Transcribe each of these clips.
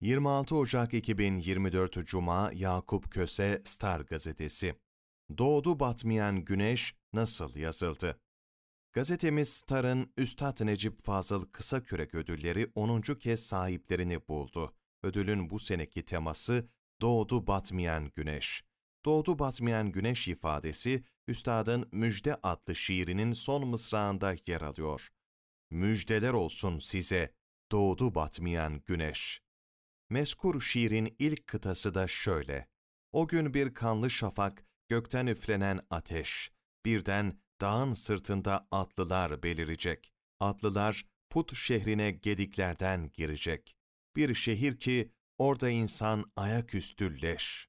26 Ocak 2024 Cuma Yakup Köse Star Gazetesi Doğdu batmayan güneş nasıl yazıldı? Gazetemiz Star'ın Üstad Necip Fazıl Kısa Kürek Ödülleri 10. kez sahiplerini buldu. Ödülün bu seneki teması Doğdu batmayan güneş. Doğdu batmayan güneş ifadesi Üstad'ın Müjde adlı şiirinin son mısrağında yer alıyor. Müjdeler olsun size, doğdu batmayan güneş. Meskur şiirin ilk kıtası da şöyle. O gün bir kanlı şafak, gökten üflenen ateş. Birden dağın sırtında atlılar belirecek. Atlılar put şehrine gediklerden girecek. Bir şehir ki orada insan ayaküstü leş.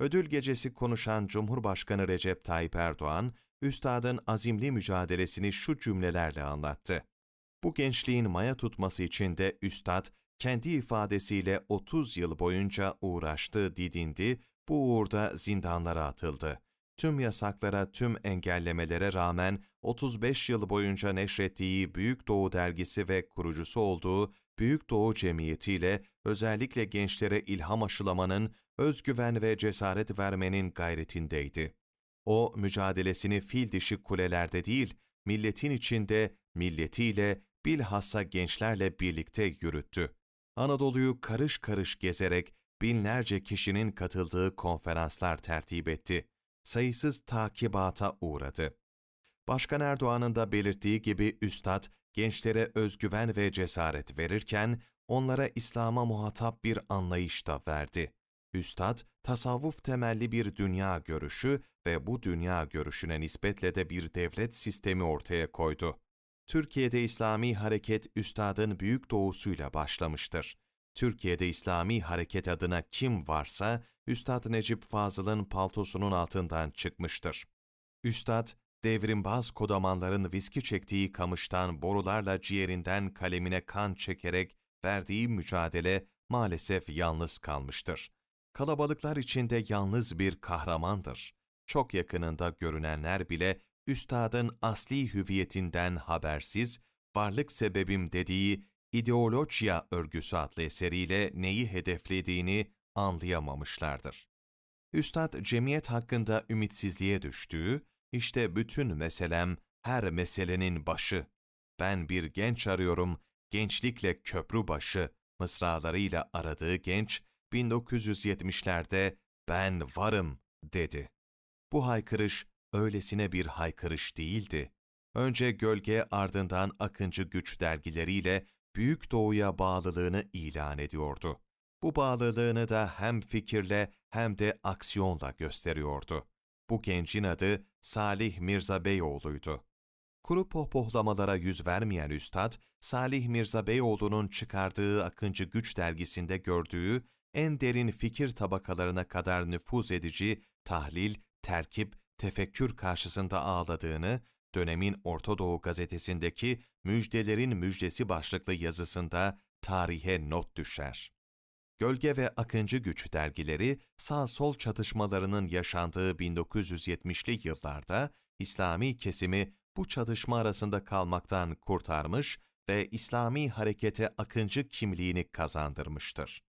Ödül gecesi konuşan Cumhurbaşkanı Recep Tayyip Erdoğan, üstadın azimli mücadelesini şu cümlelerle anlattı. Bu gençliğin maya tutması için de üstad, kendi ifadesiyle 30 yıl boyunca uğraştı, didindi, bu uğurda zindanlara atıldı. Tüm yasaklara, tüm engellemelere rağmen 35 yıl boyunca neşrettiği Büyük Doğu dergisi ve kurucusu olduğu Büyük Doğu Cemiyeti ile özellikle gençlere ilham aşılamanın, özgüven ve cesaret vermenin gayretindeydi. O, mücadelesini fil dişi kulelerde değil, milletin içinde, milletiyle, bilhassa gençlerle birlikte yürüttü. Anadolu'yu karış karış gezerek binlerce kişinin katıldığı konferanslar tertip etti. Sayısız takibata uğradı. Başkan Erdoğan'ın da belirttiği gibi Üstad, gençlere özgüven ve cesaret verirken, onlara İslam'a muhatap bir anlayış da verdi. Üstad, tasavvuf temelli bir dünya görüşü ve bu dünya görüşüne nispetle de bir devlet sistemi ortaya koydu. Türkiye'de İslami hareket Üstad'ın büyük doğusuyla başlamıştır. Türkiye'de İslami hareket adına kim varsa Üstad Necip Fazıl'ın paltosunun altından çıkmıştır. Üstad, devrimbaz kodamanların viski çektiği kamıştan borularla ciğerinden kalemine kan çekerek verdiği mücadele maalesef yalnız kalmıştır. Kalabalıklar içinde yalnız bir kahramandır. Çok yakınında görünenler bile üstadın asli hüviyetinden habersiz, varlık sebebim dediği İdeolojiya Örgüsü adlı eseriyle neyi hedeflediğini anlayamamışlardır. Üstad cemiyet hakkında ümitsizliğe düştüğü, işte bütün meselem her meselenin başı. Ben bir genç arıyorum, gençlikle köprü başı mısralarıyla aradığı genç, 1970'lerde ben varım dedi. Bu haykırış öylesine bir haykırış değildi. Önce Gölge ardından Akıncı Güç dergileriyle Büyük Doğu'ya bağlılığını ilan ediyordu. Bu bağlılığını da hem fikirle hem de aksiyonla gösteriyordu. Bu gencin adı Salih Mirza Beyoğlu'ydu. Kuru pohpohlamalara yüz vermeyen üstad, Salih Mirza Beyoğlu'nun çıkardığı Akıncı Güç dergisinde gördüğü en derin fikir tabakalarına kadar nüfuz edici tahlil, terkip, tefekkür karşısında ağladığını, dönemin Orta Doğu gazetesindeki Müjdelerin Müjdesi başlıklı yazısında tarihe not düşer. Gölge ve Akıncı Güç dergileri sağ-sol çatışmalarının yaşandığı 1970'li yıllarda İslami kesimi bu çatışma arasında kalmaktan kurtarmış ve İslami harekete akıncı kimliğini kazandırmıştır.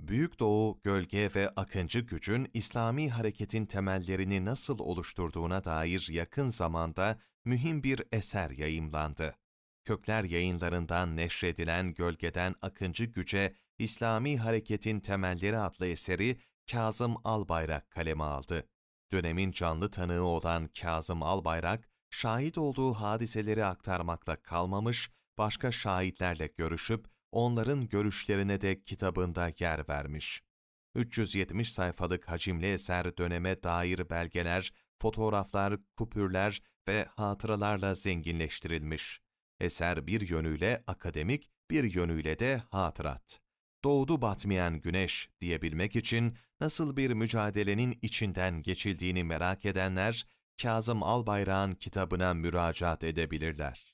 Büyük Doğu, Gölge ve Akıncı Gücün İslami hareketin temellerini nasıl oluşturduğuna dair yakın zamanda mühim bir eser yayımlandı. Kökler yayınlarından neşredilen Gölgeden Akıncı Güce, İslami Hareketin Temelleri adlı eseri Kazım Albayrak kaleme aldı. Dönemin canlı tanığı olan Kazım Albayrak, şahit olduğu hadiseleri aktarmakla kalmamış, başka şahitlerle görüşüp onların görüşlerine de kitabında yer vermiş. 370 sayfalık hacimli eser döneme dair belgeler, fotoğraflar, kupürler ve hatıralarla zenginleştirilmiş. Eser bir yönüyle akademik, bir yönüyle de hatırat. Doğdu batmayan güneş diyebilmek için nasıl bir mücadelenin içinden geçildiğini merak edenler, Kazım Albayrak'ın kitabına müracaat edebilirler.